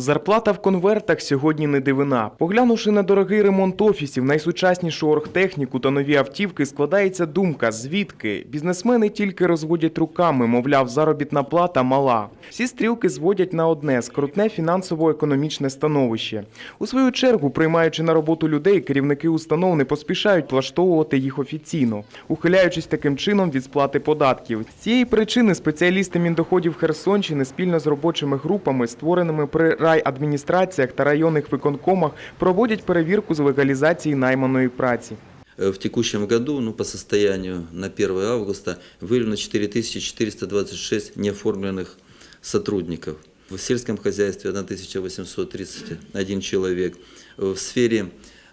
Зарплата в конвертах сьогодні не дивина. Поглянувши на дорогий ремонт офісів, найсучаснішу оргтехніку та нові автівки, складається думка, звідки бізнесмени тільки розводять руками, мовляв, заробітна плата мала. Всі стрілки зводять на одне скрутне фінансово-економічне становище. У свою чергу, приймаючи на роботу людей, керівники установ не поспішають влаштовувати їх офіційно, ухиляючись таким чином від сплати податків. З цієї причини спеціалісти Міндоходів Херсонщини спільно з робочими групами, створеними при райадміністраціях та районних виконкомах, проводять перевірку з легалізації найманої праці. Э, В текущем году, ну, по состоянию на 1 августа, выявлено 4426 неоформленных сотрудников. В сельском хозяйстве 1831 человек. В сфере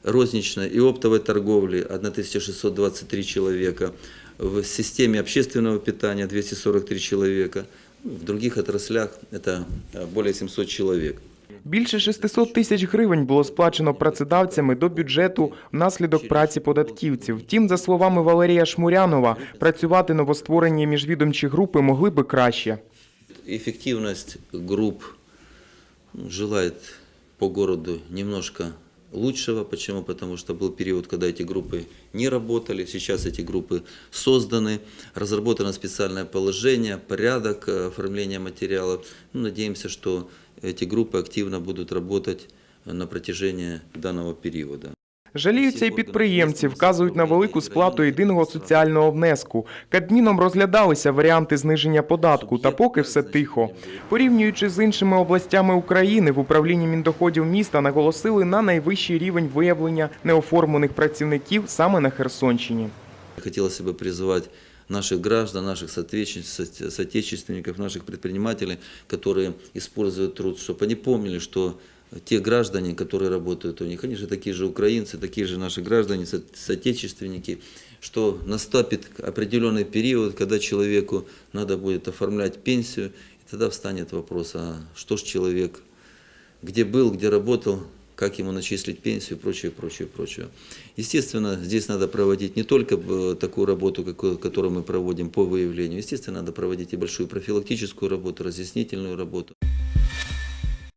розничной и оптовой торговли 1623 человека. В системе общественного питания 243 человека. В других отраслях это э, более 700 человек. Більше 600 тисяч гривень було сплачено працедавцями до бюджету внаслідок праці податківців. Втім, за словами Валерія Шмурянова, працювати новостворені міжвідомчі групи могли би краще. Эффективность групп ну, желает по городу немножко лучшего. Почему? Потому что был период, когда эти группы не работали. Сейчас эти группы созданы, разработано специальное положение, порядок э, оформления материалов. Ну, надеемся, что эти группы активно будут работать на протяжении данного периода. Жаліються і підприємці, вказують на велику сплату єдиного соціального внеску. Кабміном розглядалися варіанти зниження податку, та поки все тихо. Порівнюючи з іншими областями України, в управлінні міндоходів міста наголосили на найвищий рівень виявлення неоформлених працівників саме на Херсонщині. Хотелось бы призвать наших граждан, наших соотече- со- соотечественников, наших предпринимателей, которые используют труд, чтобы они помнили, что те граждане, которые работают у них, они же такие же украинцы, такие же наши граждане, со- соотечественники, что наступит определенный период, когда человеку надо будет оформлять пенсию, и тогда встанет вопрос, а что ж человек, где был, где работал, как ему начислить пенсию и прочее, прочее, прочее. Естественно, здесь надо проводить не только э, такую работу, которую мы проводим по выявлению, естественно, надо проводить и большую профилактическую работу, разъяснительную работу.